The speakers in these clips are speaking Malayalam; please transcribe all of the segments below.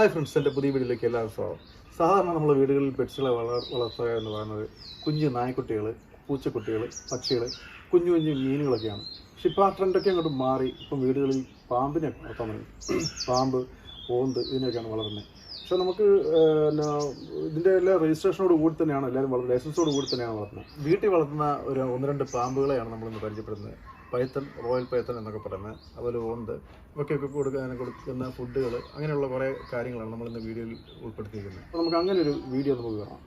ഹായ് ഫ്രണ്ട്സ് എന്റെ പുതിയ വീട്ടിലേക്ക് എല്ലാവരും സ്വാഗതം. സാധാരണ നമ്മൾ വീടുകളിൽ പെറ്റ്സുകളെ വളർ വളർത്തുക എന്ന് പറയുന്നത് കുഞ്ഞു നായ്ക്കുട്ടികൾ പൂച്ചക്കുട്ടികൾ പക്ഷികൾ കുഞ്ഞു കുഞ്ഞു മീനുകളൊക്കെയാണ്. പക്ഷെ ഇപ്പോൾ ആ ട്രെൻഡൊക്കെ അങ്ങോട്ട് മാറി. ഇപ്പം വീടുകളിൽ പാമ്പിനെ വളർത്താൻ തുടങ്ങി. പാമ്പ് ഓന്ത് ഇതിനെയൊക്കെയാണ് വളർന്നത് പക്ഷെ നമുക്ക് ഇതിന്റെ എല്ലാ രജിസ്ട്രേഷനോട് കൂടി തന്നെയാണ് എല്ലാവരും ലൈസൻസോട് കൂടി തന്നെയാണ് വളർത്തുന്നത്. വീട്ടിൽ വളർത്തുന്ന ഒരു ഒന്ന് രണ്ട് പാമ്പുകളെയാണ് നമ്മളിന്ന് പരിചയപ്പെടുന്നത്. പൈത്തൺ റോയൽ പൈത്തൺ എന്നൊക്കെ പറയുന്നത് അതുപോലെ ഓന്ത് ഇവയ്ക്കൊക്കെ കൊടുക്കാൻ കൊടുക്കുന്ന ഫുഡുകൾ അങ്ങനെയുള്ള കുറേ കാര്യങ്ങളാണ് നമ്മൾ ഇന്ന് വീഡിയോയിൽ ഉൾപ്പെടുത്തിയിരിക്കുന്നത്. അപ്പോൾ നമുക്ക് അങ്ങനെ ഒരു വീഡിയോ നമുക്ക് കാണാം.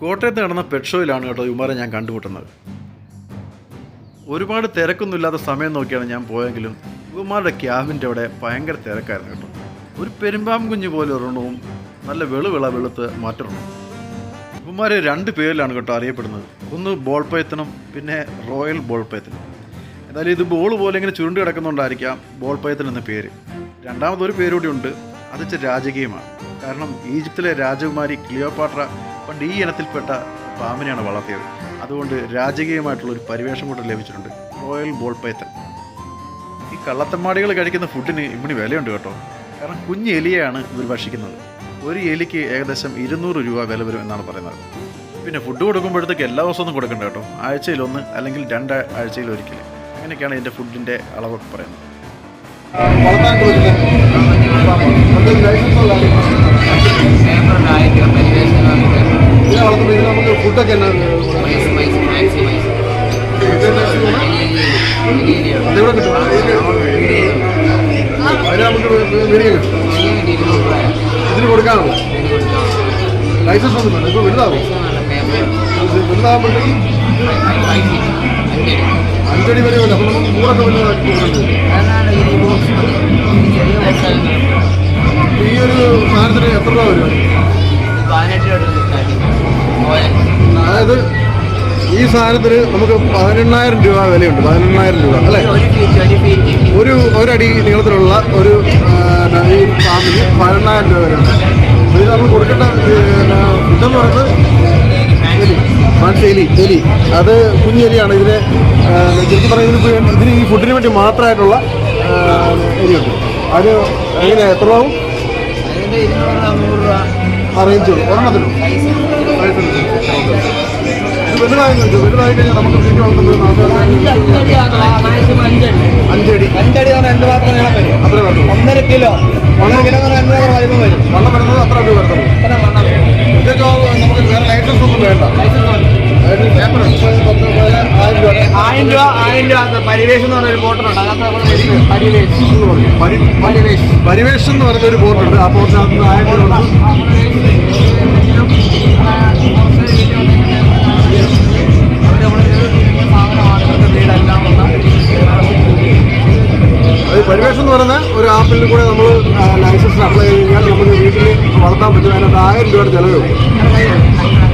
കോട്ടയത്ത് നടന്ന പെറ്റ് ഷോയിലാണ് കേട്ടോ ഇവന്മാരെ ഞാൻ കണ്ടുമുട്ടുന്നത്. ഒരുപാട് തിരക്കൊന്നുമില്ലാത്ത സമയം നോക്കിയാണ് ഞാൻ പോയെങ്കിലും ഇവന്മാരുടെ ക്യാബിന്റെ അവിടെ ഭയങ്കര തിരക്കായിരുന്നു കേട്ടോ. ഒരു പെരുമ്പാമ്പ് കുഞ്ഞ് പോലെ ഒരെണ്ണവും നല്ല വെളുവിള വെളുത്ത് മാറ്റണം. ഇവന്മാർ രണ്ട് പേരിലാണ് കേട്ടോ അറിയപ്പെടുന്നത്. ഒന്ന് ബോൾ പൈത്തനും പിന്നെ റോയൽ ബോൾ പൈത്തനും എന്തായാലും ഇത് ബോൾ പോലെ ഇങ്ങനെ ചുരുണ്ട് കിടക്കുന്നുണ്ടായിരിക്കാം ബോൾ പൈത്തൻ എന്ന പേര്. രണ്ടാമതൊരു പേരുകൂടി ഉണ്ട് അത് രാജകീയമാണ്. കാരണം ഈജിപ്തിലെ രാജകുമാരി ക്ലിയോപാട്ര പണ്ട് ഈ ഇനത്തിൽപ്പെട്ട പാമ്പിനെയാണ് വളർത്തിയത്. അതുകൊണ്ട് രാജകീയമായിട്ടുള്ള ഒരു പരിവേഷം കൂടെ ലഭിച്ചിട്ടുണ്ട് റോയൽ ബോൾ പൈത്തൻ ഈ കള്ളത്തമ്മാടികൾ കഴിക്കുന്ന ഫുഡിന് ഇവിടെ വിലയുണ്ട് കേട്ടോ. കാരണം കുഞ്ഞ് എലിയാണ് ഇവർ ഭക്ഷിക്കുന്നത് ഒരു എലിക്ക് ഏകദേശം ഇരുന്നൂറ് രൂപ വില വരും എന്നാണ് പറയുന്നത്. പിന്നെ ഫുഡ് കൊടുക്കുമ്പോഴത്തേക്ക് എല്ലാ ദിവസവും കൊടുക്കേണ്ട കേട്ടോ. ആഴ്ചയിൽ ഒന്ന് അല്ലെങ്കിൽ രണ്ട് ആഴ്ചയിൽ ഒരിക്കൽ അങ്ങനെയൊക്കെയാണ് ഇതിന്റെ ഫുഡിന്റെ അളവൊക്കെ പറയുന്നത്. നമുക്ക് ഫുഡൊക്കെ അതെവിടെ കിട്ടും? അതിന് നമുക്ക് മേടിക്കാൻ കിട്ടും ഇതിന് കൊടുക്കാമോ? ലൈസൻസ് ഒന്നും വേണം ഇപ്പോൾ വലുതാവും? വലുതാകുമ്പോഴത്തേക്കും അഞ്ചടി വരെ വല്ല അപ്പം നമുക്ക് മൂടൊക്കെ വലുതാക്കി ഈ ഒരു സാധനത്തിന് എത്ര രൂപ വരും? സാധനത്തിന് നമുക്ക് പതിനെണ്ണായിരം രൂപ വിലയുണ്ട്. പതിനെണ്ണായിരം രൂപ അല്ലേ? ഒരു ഒരടി നീളത്തിലുള്ള ഒരു ഈ പാമ്പിന് പതിനെണ്ണായിരം രൂപ വരെയുണ്ട്. ഇത് നമ്മൾ കൊടുക്കേണ്ട ഇതെന്ന് പറയുന്നത് എലി. അത് കുഞ്ഞെലിയാണ് ഇതിന് ശരിക്കും പറയുന്നതിന് ഇതിന് ഈ ഫുഡിന് വേണ്ടി മാത്രമായിട്ടുള്ള എലിയുണ്ട്. അത് എങ്ങനെ എത്ര ആവും? അറേഞ്ച് ഒരെണ്ണത്തിനും. വലുതായി കഴിഞ്ഞാൽ നമുക്ക് വീട്ടിൽ വളർത്തുന്നത് അഞ്ചടി അഞ്ചടി പറഞ്ഞാൽ എന്ത് മാത്രം നീളം വരും അത്രേ വരുള്ളൂ ഒന്നര കിലോ ഒന്നര കിലോ എന്ന് പറഞ്ഞാൽ എന്ത് വലിപ്പം വരും വണ്ണം വരുന്നത് അത്ര രൂപ വരുന്നുള്ളൂ ഇത്ര വണ്ണം വരും. ഇതൊക്കെ നമുക്ക് വേറെ ലൈസൻസ് ഒന്നും വേണ്ട ആയിരം രൂപ ആയിരം രൂപ പരിവേഷം എന്ന് പറഞ്ഞൊരു ബോട്ടിലുണ്ട് അതിനകത്ത് പരിവേഷം പരിവേഷം എന്ന് പറഞ്ഞൊരു ബോർഡുണ്ട് ആ ബോട്ടിനകത്ത് ആയിരം രൂപ പരിവേഷം എന്ന് പറയുന്ന ഒരു ആപ്പിൽ കൂടെ നമ്മൾ ലൈസൻസ് അപ്ലൈ ചെയ്ത് കഴിഞ്ഞാൽ നമുക്ക് വീട്ടിൽ വളർത്താൻ പറ്റും അതിനകത്ത് ആയിരം രൂപയുടെ ചിലവ് വരും.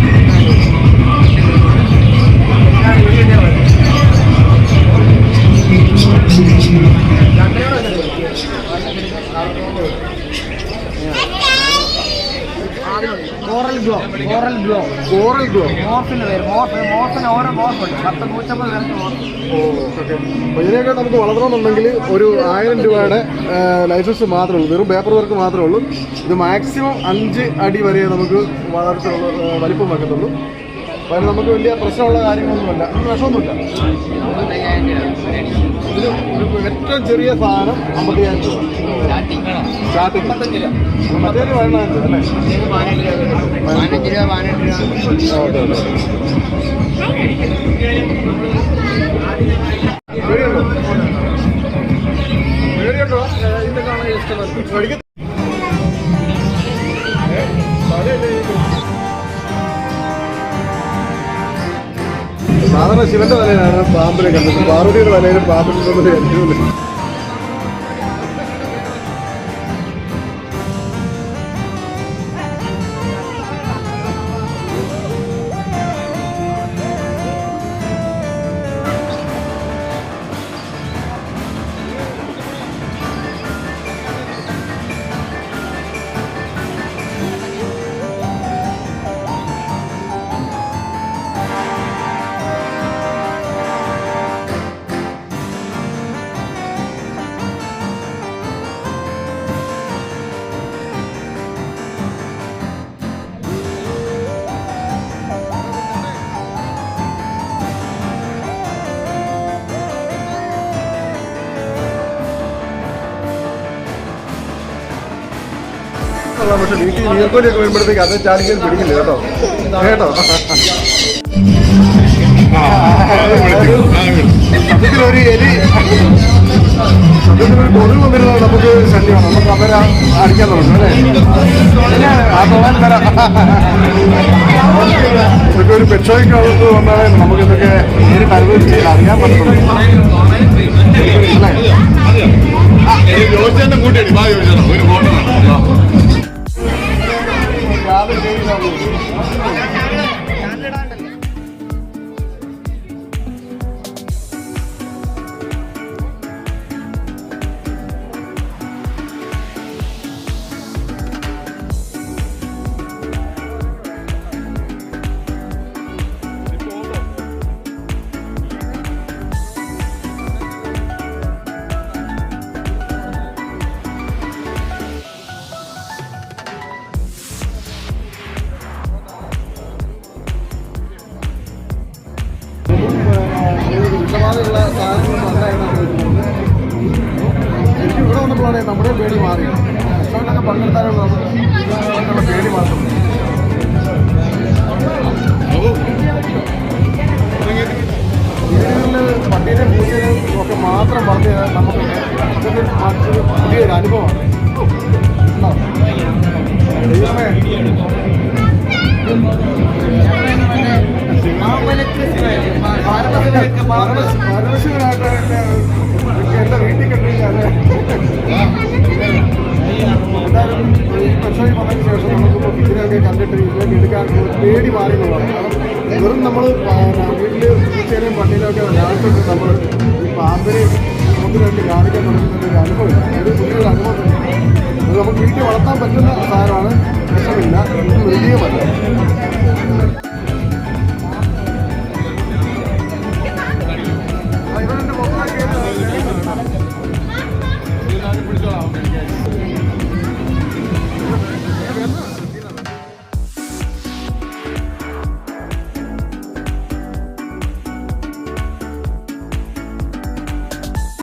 Coral glow coral glow coral glow മോർഫിന് പേര് മോർഫ് മോർഫിന് ഓരോ മോർഫുണ്ട് പത്ത് നൂറ്റമ്പത് പേർക്ക് അപ്പോൾ ഇതിനെയൊക്കെ നമുക്ക് വളർത്തണമെന്നുണ്ടെങ്കിൽ ഒരു ആയിരം രൂപയുടെ ലൈസൻസ് മാത്രമേ ഉള്ളൂ. വെറും പേപ്പർ വർക്ക് മാത്രമേ ഉള്ളൂ. ഇത് മാക്സിമം അഞ്ച് അടി വരെ നമുക്ക് വളർത്തുള്ളൂ ഏഹ്, വലിപ്പം വെക്കത്തുള്ളൂ. അപ്പം അതിന് നമുക്ക് വലിയ പ്രശ്നമുള്ള കാര്യങ്ങളൊന്നുമല്ല. വിഷമൊന്നുമില്ല. ഇതിന് ഏറ്റവും ചെറിയ സാധനം അമ്പത്തയ്യായിരം രൂപ. സാധാരണ ശിവന്റെ വലയിലാണ് പാമ്പിനെ കണ്ടത്. പാർവതിയുടെ വലയിലും പാമ്പിനെ കണ്ടത് ഏറ്റവും കൊള്ളാം പക്ഷെ വീട്ടിൽ നീർക്കോലിയൊക്കെ വരുമ്പോഴത്തേക്ക് അത് ചാടിക്കാൻ പിടിക്കില്ല? കേട്ടോ? കേട്ടോ? സത്യത്തിലൊരു എലി. സത്യത്തിലൊരു കൊതുക് വന്നിരുന്നത് നമുക്ക് ശല്യമാണ്. നമുക്ക് അവരെ അടിക്കാൻ തുടങ്ങും അല്ലേ? ആ തൊഴാൻ തരാം ഇതൊക്കെ ഒരു പെട്രോയ്ക്കകത്ത് വന്നാലേ നമുക്ക് ഇതൊക്കെ നേരിട്ട് അറിയാൻ പറ്റുള്ളൂ അല്ലേ? സാധനങ്ങൾ നന്നായിട്ടാണ് എനിക്ക് ഇവിടെ വന്നപ്പോഴാണ് നമ്മുടെ പേടി മാറി രക്ഷപ്പെട്ടൊക്കെ പങ്കെടുത്താലുള്ള നമുക്കുള്ള പേടി മാത്രം വീടുകളിൽ പട്ടീനെ പൂച്ചയും ഒക്കെ മാത്രം പറഞ്ഞ് നമുക്ക് മറ്റൊരു പുതിയൊരു അനുഭവമാണ്. മാറി വെറും നമ്മൾ വീട്ടിൽ പൂച്ചേനെയും പട്ടീനെയൊക്കെ രാവിലെ നമ്മൾ ഈ പാമ്പിനെയും നമുക്ക് വേണ്ടി കാണിക്കാൻ തുടങ്ങുന്ന ഒരു അനുഭവമില്ല ഒരു കുട്ടികളുടെ അനുഭവം അത് നമുക്ക് വീട്ടിൽ വളർത്താൻ പറ്റുന്ന സാധനമാണ് പ്രശ്നമില്ല ഇത് വലിയ മല്ല